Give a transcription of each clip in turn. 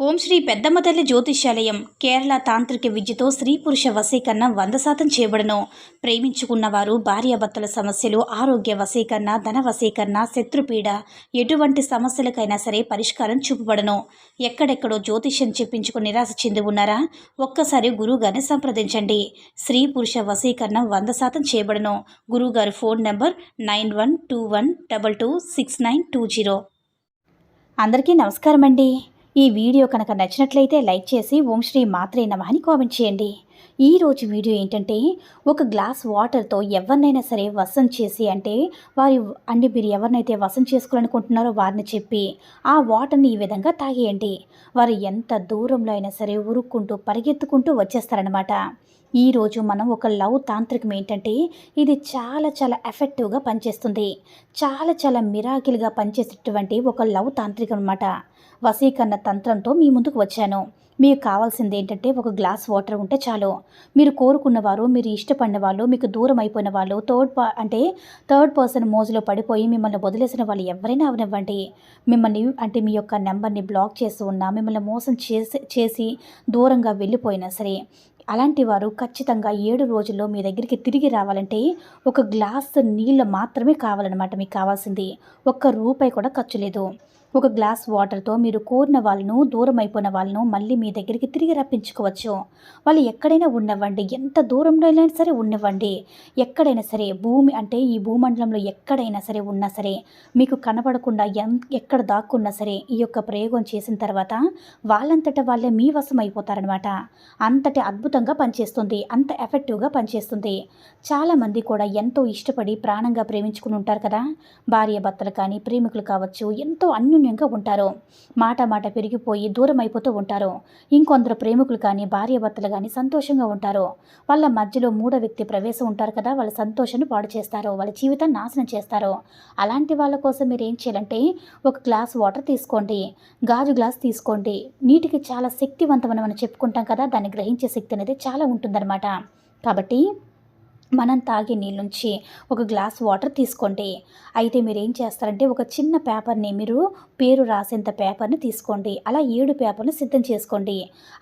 ఓం శ్రీ పెద్దమ్మ తల్లి జ్యోతిష్యాలయం కేరళ తాంత్రిక విద్యతో స్త్రీ పురుష వశీకరణ వంద శాతం చేయబడను ప్రేమించుకున్న వారు భార్యాభర్తల సమస్యలు ఆరోగ్య వశీకరణ ధన వశీకరణ శత్రుపీడ ఎటువంటి సమస్యలకైనా సరే పరిష్కారం చూపబడను. ఎక్కడెక్కడో జ్యోతిష్యం చెప్పించుకుని నిరాశ చెంది ఉన్నారా? ఒక్కసారి గురువుగారిని సంప్రదించండి. స్త్రీ పురుష వశీకరణ వంద శాతం చేయబడను గురువుగారి phone number nine one two one double two six nine two zero. అందరికీ నమస్కారం అండి ఈ వీడియో కనుక నచ్చినట్లయితే లైక్ చేసి ఓం శ్రీ మాత్రే నమ అని కామెంట్ చేయండి. ఈ రోజు వీడియో ఏంటంటే ఒక గ్లాస్ వాటర్తో ఎవరినైనా సరే వసం చేసి అంటే వారి అంటే మీరు ఎవరినైతే వసం చేసుకోవాలనుకుంటున్నారో వారిని చెప్పి ఆ వాటర్ని ఈ విధంగా తాగేయండి. వారు ఎంత దూరంలో అయినా సరే ఉరుక్కుంటూ పరిగెత్తుకుంటూ వచ్చేస్తారనమాట ఈరోజు మనం ఒక లవ్ తాంత్రికం ఏంటంటే ఇది చాలా చాలా ఎఫెక్టివ్గా పనిచేస్తుంది. చాలా చాలా మిరాకిల్గా పనిచేసేటువంటి ఒక లవ్ తాంత్రికం అనమాట వసీకరణ తంత్రంతో మీ ముందుకు వచ్చాను. మీకు కావాల్సింది ఏంటంటే ఒక గ్లాస్ వాటర్ ఉంటే చాలు. మీరు కోరుకున్నవారు మీరు ఇష్టపడిన వాళ్ళు మీకు దూరం అయిపోయిన వాళ్ళు థర్డ్ పా అంటే థర్డ్ పర్సన్ మోజులో పడిపోయి మిమ్మల్ని వదిలేసిన వాళ్ళు ఎవరైనా అవనివ్వండి. మిమ్మల్ని అంటే మీ యొక్క నెంబర్ని బ్లాక్ చేసి ఉన్నా మిమ్మల్ని మోసం చేసి చేసి దూరంగా వెళ్ళిపోయినా సరే అలాంటి వారు ఖచ్చితంగా ఏడు రోజుల్లో మీ దగ్గరికి తిరిగి రావాలంటే ఒక గ్లాస్ నీళ్ళు మాత్రమే కావాలన్నమాట మీకు కావాల్సింది. ఒక్క రూపాయి కూడా ఖర్చు లేదు. ఒక గ్లాస్ వాటర్తో మీరు కోరిన వాళ్ళను దూరం అయిపోయిన వాళ్ళను మళ్ళీ మీ దగ్గరికి తిరిగి రప్పించుకోవచ్చు. వాళ్ళు ఎక్కడైనా ఉండవండి. ఎంత దూరంలో అయినా సరే ఉండవండి. ఎక్కడైనా సరే భూమి అంటే ఈ భూమండలంలో ఎక్కడైనా సరే ఉన్నా సరే మీకు కనపడకుండా ఎం ఎక్కడ దాక్కున్నా సరే ఈ యొక్క ప్రయోగం చేసిన తర్వాత వాళ్ళంతటా వాళ్ళే మీ వశం అయిపోతారనమాట అంతటి అద్భుతంగా పనిచేస్తుంది. అంత ఎఫెక్టివ్గా పనిచేస్తుంది. చాలామంది కూడా ఎంతో ఇష్టపడి ప్రాణంగా ప్రేమించుకుని ఉంటారు కదా. భార్య భర్తలు కానీ ప్రేమికులు కావచ్చు ఎంతో అన్యోన్యంగా ఉంటారు. మాట మాట పెరిగిపోయి దూరం అయిపోతూ ఉంటారు. ఇంకొందరు ప్రేమికులు కానీ భార్యభర్తలు కానీ సంతోషంగా ఉంటారు. వాళ్ళ మధ్యలో మూడో వ్యక్తి ప్రవేశం ఉంటారు కదా వాళ్ళ సంతోషాన్ని పాడు చేస్తారు. వాళ్ళ జీవితాన్ని నాశనం చేస్తారు. అలాంటి వాళ్ళ కోసం మీరు ఏం చేయాలంటే ఒక గ్లాస్ వాటర్ తీసుకోండి. గాజు గ్లాస్ తీసుకోండి. నీటికి చాలా శక్తివంతమని మనం చెప్పుకుంటాం కదా దాన్ని గ్రహించే శక్తి అనేది చాలా ఉంటుందన్నమాట. కాబట్టి మనం తాగే నీళ్ళ నుంచి ఒక గ్లాస్ వాటర్ తీసుకోండి. అయితే మీరు ఏం చేస్తారంటే ఒక చిన్న పేపర్ని మీరు పేరు రాసేంత పేపర్ని తీసుకోండి. అలా ఏడు పేపర్ని సిద్ధం చేసుకోండి.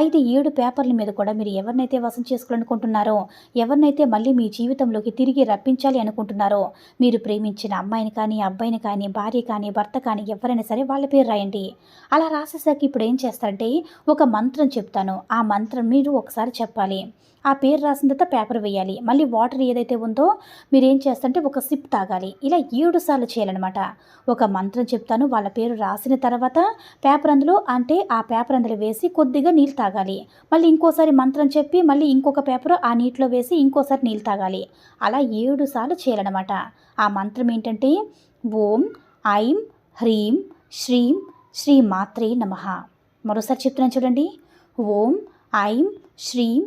అయితే ఏడు పేపర్ల మీద కూడా మీరు ఎవరినైతే వసం చేసుకోవాలనుకుంటున్నారో ఎవరినైతే మళ్ళీ మీ జీవితంలోకి తిరిగి రప్పించాలి అనుకుంటున్నారో మీరు ప్రేమించిన అమ్మాయిని కానీ అబ్బాయిని కానీ భార్య కానీ భర్త కానీ ఎవరైనా సరే వాళ్ళ పేరు రాయండి. అలా రాసేసాక ఇప్పుడు ఏం చేస్తారంటే ఒక మంత్రం చెప్తాను. ఆ మంత్రం మీరు ఒకసారి చెప్పాలి. ఆ పేరు రాసిన తర్వాత పేపర్ వేయాలి. మళ్ళీ వాటర్ ఏదైతే ఉందో మీరు ఏం చేస్తారంటే ఒక సిప్ తాగాలి. ఇలా ఏడు సార్లు చేయాలన్నమాట. ఒక మంత్రం చెప్తాను వాళ్ళ పేరు రాసిన తర్వాత పేపర్ అందులో అంటే ఆ పేపర్ అందులో వేసి కొద్దిగా నీళ్ళు తాగాలి. మళ్ళీ ఇంకోసారి మంత్రం చెప్పి మళ్ళీ ఇంకొక పేపర్ ఆ నీటిలో వేసి ఇంకోసారి నీళ్ళు తాగాలి. అలా ఏడు సార్లు చేయాలన్నమాట. ఆ మంత్రం ఏంటంటే ఓం ఐం హ్రీం శ్రీం శ్రీ మాత్రే నమ. మరోసారి చెప్తున్నాను చూడండి. ఓం ఐం శ్రీం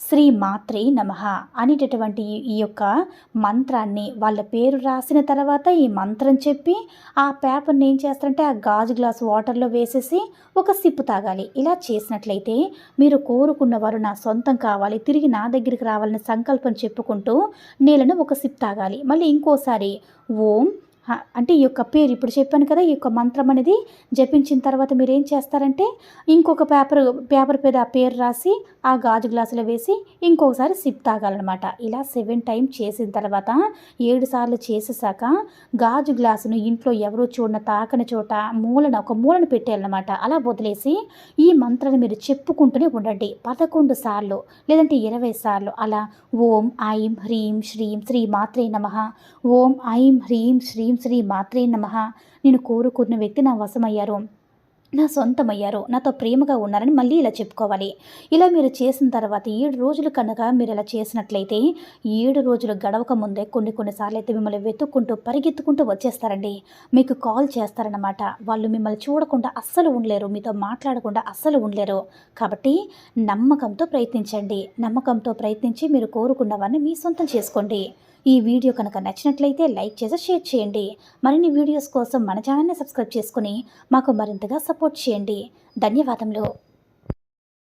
శ్రీ మాత్రే నమ అనేటటువంటి ఈ- యొక్క మంత్రాన్ని వాళ్ళ పేరు రాసిన తర్వాత ఈ మంత్రం చెప్పి ఆ పేపర్ని ఏం చేస్తారంటే ఆ గాజు గ్లాస్ వాటర్లో వేసేసి ఒక సిప్పు తాగాలి. ఇలా చేసినట్లయితే మీరు కోరుకున్న వారు నా సొంతం కావాలి తిరిగి నా దగ్గరికి రావాలని సంకల్పం చెప్పుకుంటూ నీళ్ళను ఒక సిప్ తాగాలి. మళ్ళీ ఇంకోసారి ఓం అంటే ఈ యొక్క పేరు ఇప్పుడు చెప్పాను కదా ఈ యొక్క మంత్రం అనేది జపించిన తర్వాత మీరు ఏం చేస్తారంటే ఇంకొక పేపర్ పేపర్ మీద ఆ పేరు రాసి ఆ గాజు గ్లాసులో వేసి ఇంకొకసారి సిప్ తాగాలన్నమాట. ఇలా సెవెన్ టైం చేసిన తర్వాత ఏడు సార్లు చేసేసాక గాజు గ్లాసును ఇంట్లో ఎవరో చూడన తాకని చోట మూలన ఒక మూలను పెట్టేయాలన్నమాట. అలా వదిలేసి ఈ మంత్రాన్ని మీరు చెప్పుకుంటూనే ఉండండి. పదకొండు సార్లు లేదంటే ఇరవై సార్లు అలా ఓం ఐం హ్రీం శ్రీం శ్రీ మాత్రే నమ. ఓం ఐం హ్రీం శ్రీం శ్రీ మాత్రే నమ. నేను కోరుకున్న వ్యక్తి నా వశమయ్యారు. నా సొంతమయ్యారు. నాతో ప్రేమగా ఉన్నారని మళ్ళీ ఇలా చెప్పుకోవాలి. ఇలా మీరు చేసిన తర్వాత ఏడు రోజులు కనుక మీరు ఇలా చేసినట్లయితే ఏడు రోజులు గడవక ముందే కొన్ని కొన్నిసార్లు అయితే మిమ్మల్ని వెతుక్కుంటూ పరిగెత్తుకుంటూ వచ్చేస్తారండి. మీకు కాల్ చేస్తారన్నమాట. వాళ్ళు మిమ్మల్ని చూడకుండా అస్సలు ఉండలేరు. మీతో మాట్లాడకుండా అస్సలు ఉండలేరు. కాబట్టి నమ్మకంతో ప్రయత్నించండి. నమ్మకంతో ప్రయత్నించి మీరు కోరుకున్నవన్నీ మీ సొంతం చేసుకోండి. ఈ వీడియో కనుక నచ్చినట్లయితే లైక్ చేసి షేర్ చేయండి. మరిన్ని వీడియోస్ కోసం మన ఛానల్ని సబ్స్క్రైబ్ చేసుకుని మాకు మరింతగా సపోర్ట్ చేయండి. ధన్యవాదములు.